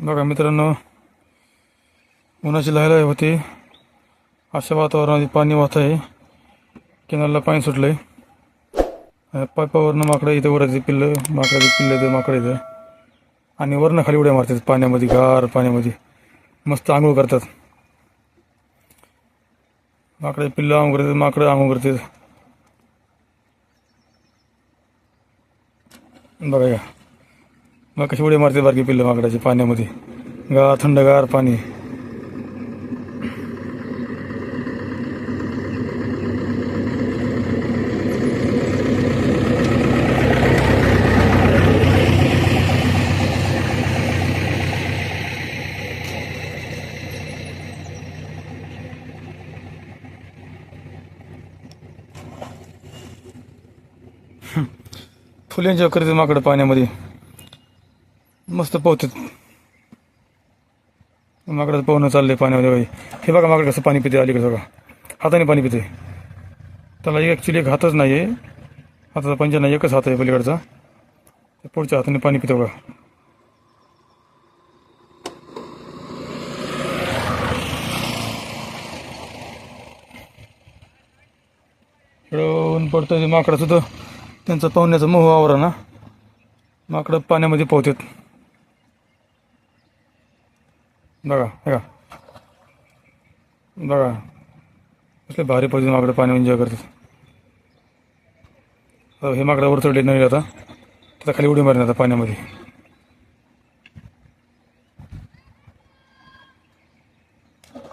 बघा मित्रांनो उन्हाची लहर होती. अशा वातावरणात पाणी वाहत आहे. किनारला पाणी सुटलंय. आहे पाईपावरनं माकडं इथं वरायचे पिल्लं माकडाचे पिल्लं इथं माकडं इथं आणि वरनं खाली उड्या मारतात पाण्यामध्ये गार पाण्यामध्ये. मस्त आंघोळ करतात. माकडे पिल्लं आंघोळ करतात माकडं आंघोळ करतात. बघा या. मग कशी उडी मारते बारकी पिल्लं माकडाची पाण्यामध्ये. गार थंडगार पाणी. फुल्यांच्या करते माकडं पाण्यामध्ये. मस्त पोहतात माकडाचं पोहणं चाललंय पाण्यामध्ये बाई. हे बघा माकड कसं पाणी पिते अलीकडे बघा. हाताने पाणी पिते त्याला ॲक्च्युली एक हातच नाही आहे हाताचा पंजा नाही एकच हात आहे पलीकडचा. पुढच्या हाताने पाणी पितो बघा. पडतं ते माकडं सुद्धा त्यांचा पाहुण्याचा मोह आवरा ना माकडं पाण्यामध्ये पोहतात. बघा हे का बघा. कसले भारी पद्धतीने माकडं पाणी एन्जॉय करतात. हे माकडं वर चढले नाही आता. त्याचा खाली उडी मारणार आता पाण्यामध्ये.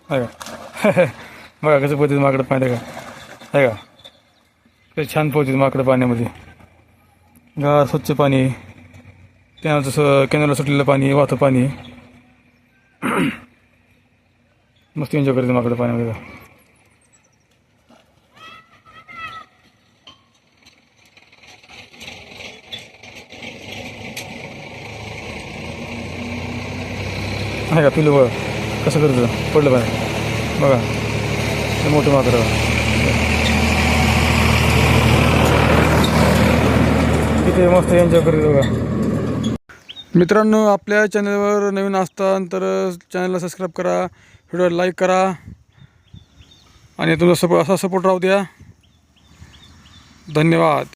आहे का बघा कसं पोहते माकडं पाणी का आहे का ते छान पोहते माकडं पाण्यामध्ये. गार स्वच्छ पाणी. त्यानंतर स कॅनलला सुटलेलं पाणी वाहतं पाणी. मस्त एन्जॉय करते माकडं पाण्यामध्ये आहे का पिलू बघा कसं करतं पडलं पाहिजे बघा ते मोठं माकडं किती मस्त एन्जॉय करते बघा मित्रांनो आपल्या चॅनलवर नवीन असताल तर चॅनलला सबस्क्राईब करा व्हिडिओ लाईक करा आणि तुमचा सपोर्ट असा सपोर्ट राहू द्या. धन्यवाद.